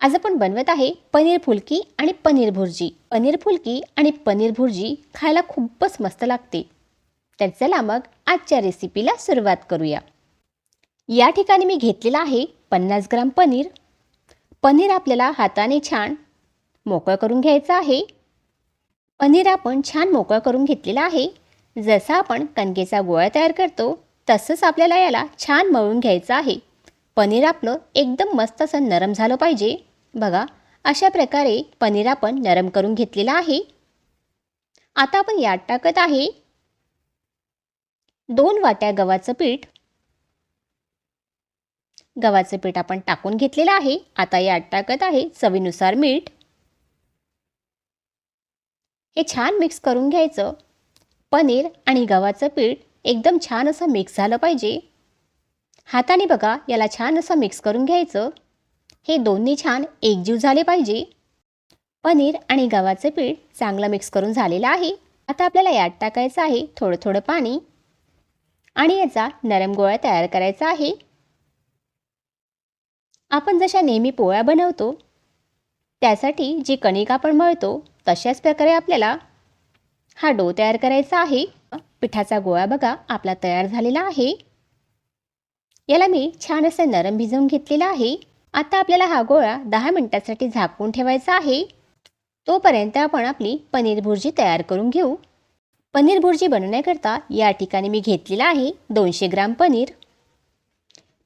आज आपण बनवत आहे पनीर फुलकी आणि पनीर भुर्जी. पनीर फुलकी आणि पनीर भुर्जी खायला खूपच मस्त लागते. तर चला मग आजच्या रेसिपीला सुरुवात करूया. या ठिकाणी मी घेतलेला आहे पन्नास ग्राम पनीर. पनीर आपल्याला हाताने छान मोकळं करून घ्यायचं आहे. पनीर आपण छान मोकळं करून घेतलेलं आहे. जसा आपण कणकेचा गोळा तयार करतो तसंच आपल्याला याला छान मळून घ्यायचं आहे. पनीर आपलं एकदम मस्त असं नरम झालं पाहिजे. बघा अशा प्रकारे पनीर आपण नरम करून घेतलेलं आहे. आता आपण यात टाकत आहे दोन वाट्या गव्हाचं पीठ. गव्हाचं पीठ आपण टाकून घेतलेलं आहे. आता यात टाकत आहे चवीनुसार मीठ. हे छान मिक्स करून घ्यायचं. पनीर आणि गव्हाचं पीठ एकदम छान असं मिक्स झालं पाहिजे. हाताने बघा याला छान असं मिक्स करून घ्यायचं. हे दोन्ही छान एकजीव झाले पाहिजे. पनीर आणि गव्हाचं पीठ चांगलं मिक्स करून झालेलं आहे. आता आपल्याला यात टाकायचं आहे थोडं थोडं पाणी. आणि याचा नरम गोळा तयार करायचा आहे. आपण जशा नेहमी पोळ्या बनवतो त्यासाठी जी कणिक आपण मळतो तशाच प्रकारे आपल्याला हा डो तयार करायचा आहे. पिठाचा गोळा बघा आपला तयार झालेला आहे. याला मी छान असं नरम भिजवून घेतलेला आहे. आता आपल्याला हा गोळा दहा मिनटासाठी झाकून ठेवायचा आहे. तोपर्यंत आपण आपली पनीर भुर्जी तयार करून घेऊ. पनीर भुर्जी बनवण्याकरता या ठिकाणी मी घेतलेला आहे दोनशे ग्राम पनीर.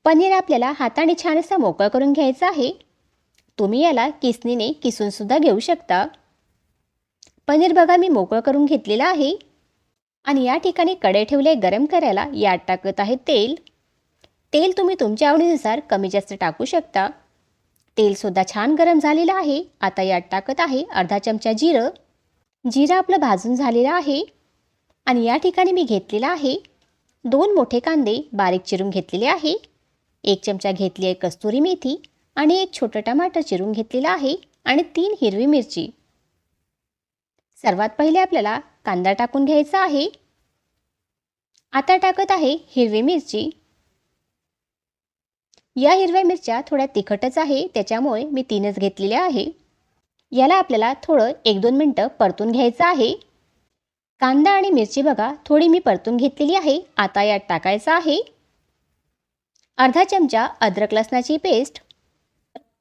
पनीर आपल्याला हाताने छान असं मोकळं करून घ्यायचं आहे. तुम्ही याला किसनीने किसूनसुद्धा घेऊ शकता. पनीर बघा मी मोकळं करून घेतलेलं आहे. आणि या ठिकाणी कडे ठेवले गरम करायला यात टाकत आहे तेल. तेल तुम्ही तुमच्या आवडीनुसार कमी जास्त टाकू शकता. तेलसुद्धा छान गरम झालेलं आहे. आता यात टाकत आहे अर्धा चमचा जिरं. जिरं आपलं भाजून झालेलं आहे. आणि या ठिकाणी मी घेतलेला आहे दोन मोठे कांदे बारीक चिरून घेतलेले आहे. एक चमचा घेतली आहे कस्तुरी मेथी आणि एक छोटं टमाटर चिरून घेतलेलं आहे आणि तीन हिरवी मिरची. सर्वात पहिले आपल्याला कांदा टाकून घ्यायचा आहे. आता टाकत आहे हिरवी मिरची. या हिरव्या मिरच्या थोड्या तिखटच आहे त्याच्यामुळे मी तीनच घेतलेल्या आहे. याला आपल्याला थोडं एक दोन मिनटं परतून घ्यायचं आहे. कांदा आणि मिरची बघा थोडी मी परतून घेतलेली आहे आता यात टाकायचं आहे. अर्धा चमचा अद्रक लसणाची पेस्ट.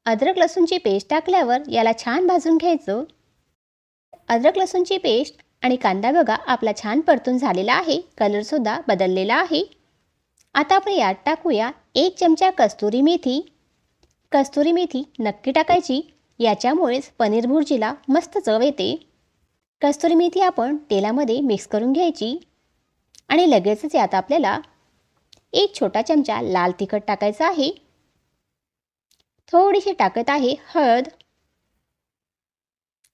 अद्रक लसूणची पेस्ट टाकल्यावर याला छान भाजून घ्यायचं. अद्रक लसूणची पेस्ट आणि कांदा बघा आपला छान परतून झालेला आहे कलरसुद्धा बदललेला आहे. आता आपण यात टाकूया एक चमचा कस्तुरी मेथी. कस्तुरी मेथी नक्की टाकायची याच्यामुळेच पनीर भुर्जीला मस्त चव येते. कस्तुरी मेथी आपण तेलामध्ये मिक्स करून घ्यायची आणि लगेचच यात आपल्याला एक छोटा चमचा लाल तिखट टाकायचा आहे. थोडीशी टाकत आहे हळद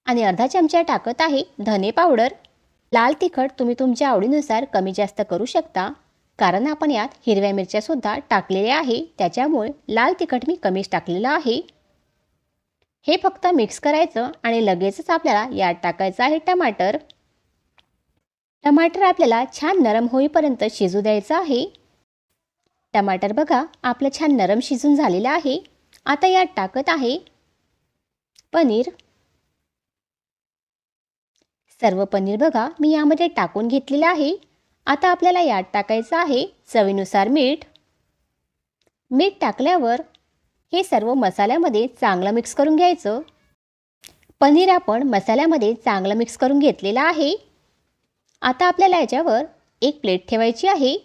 आणि अर्धा चमचा टाकत आहे धने पावडर. लाल तिखट तुम्ही तुमच्या आवडीनुसार कमी जास्त करू शकता. कारण आपण यात हिरव्या मिरच्यासुद्धा टाकलेल्या आहे. त्याच्यामुळे लाल तिखट मी कमीच टाकलेलं आहे. हे फक्त मिक्स करायचं आणि लगेचच आपल्याला यात टाकायचं आहे टमाटर. टमाटर आपल्याला छान नरम होईपर्यंत शिजू द्यायचं आहे. टमाटर बघा आपलं छान नरम शिजून झालेलं आहे. आता यात टाकत आहे पनीर. सर्व पनीर बघा मी यामध्ये टाकून घेतलेलं आहे. आता आपल्याला यात टाकायचं आहे चवीनुसार मीठ. मीठ टाकल्यावर हे सर्व मसाल्यामध्ये चांगलं मिक्स करून घ्यायचं. पनीर आपण मसाल्यामध्ये चांगलं मिक्स करून घेतलेलं आहे. आता आपल्याला याच्यावर एक प्लेट ठेवायची आहे.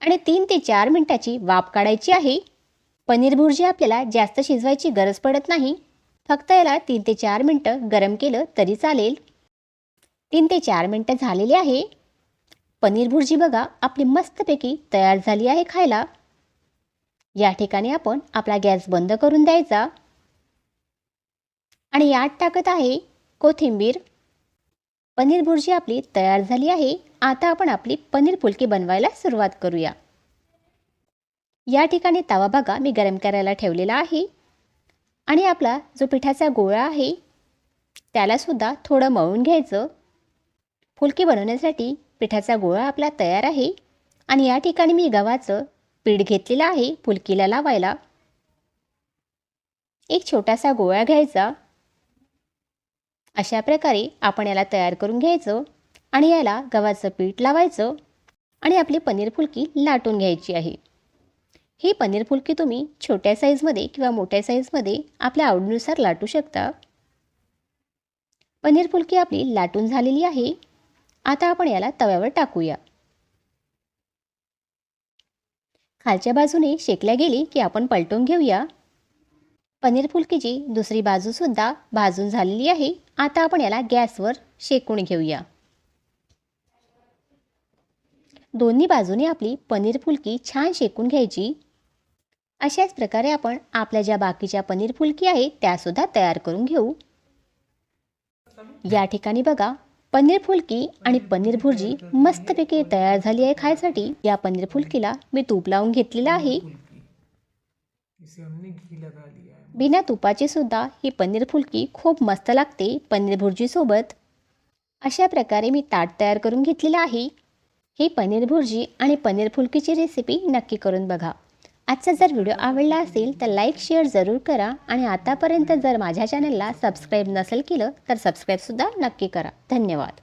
आणि तीन ते चार मिनटाची वाफ काढायची आहे. पनीर भुर्जी आपल्याला जास्त शिजवायची गरज पडत नाही. फक्त याला तीन ते चार मिनटं गरम केलं तरी चालेल. तीन ते चार मिनटं झालेली आहे. पनीर भुर्जी बघा आपली मस्तपैकी तयार झाली आहे खायला. या ठिकाणी आपण आपला गॅस बंद करून द्यायचा. आणि यात टाकत आहे कोथिंबीर. पनीर भुर्जी आपली तयार झाली आहे. आता आपण आपली पनीर फुलकी बनवायला सुरुवात करूया. या ठिकाणी तवा बघा मी गरम करायला ठेवलेला आहे. आणि आपला जो पिठाचा गोळा आहे त्यालासुद्धा थोडं मळून घ्यायचं. फुलकी बनवण्यासाठी पिठाचा गोळा आपला तयार आहे. आणि या ठिकाणी मी गव्हाचं पीठ घेतलेलं आहे फुलकीला लावायला. एक छोटासा गोळा घ्यायचा. अशा प्रकारे आपण याला तयार करून घ्यायचं आणि याला गव्हाचं पीठ लावायचं आणि आपली पनीर फुलकी लाटून घ्यायची आहे. ही पनीर फुलकी तुम्ही छोट्या साईजमध्ये किंवा मोठ्या साईजमध्ये आपल्या आवडीनुसार लाटू शकता. पनीर फुलकी आपली लाटून झालेली आहे. आता आपण याला तव्यावर टाकूया. खालच्या बाजूने शेकल्या गेली की आपण पलटून घेऊया. पनीर फुलकीची दुसरी बाजूसुद्धा भाजून झालेली आहे. आता आपण याला गॅसवर शेकून घेऊया. दोन्ही बाजूने आपली पनीर फुलकी छान शेकून घ्यायची. अशाच प्रकारे आपण आपल्या ज्या बाकीच्या पनीर फुलकी आहेत त्यासुद्धा तयार करून घेऊ. या ठिकाणी बघा पनीर फुलकी आणि पनीर भुर्जी मस्तपैकी तयार झाली आहे खायसाठी. या पनीर फुलकीला मी तूप लावून घेतलेलं आहे. बिना तुपाची सुद्धा ही पनीर फुलकी खूप मस्त लागते पनीर भुर्जीसोबत अशा प्रकारे मी ताट तयार करून घेतलेलं आहे. ही पनीर भुर्जी आणि पनीर फुलकीची रेसिपी नक्की करून बघा. आजचा जर व्हिडिओ आवडला असेल तर लाईक शेअर जरूर करा आणि आतापर्यंत जर माझ्या चॅनलला सबस्क्राईब नसेल केलं तर सबस्क्राईबसुद्धा नक्की करा. धन्यवाद.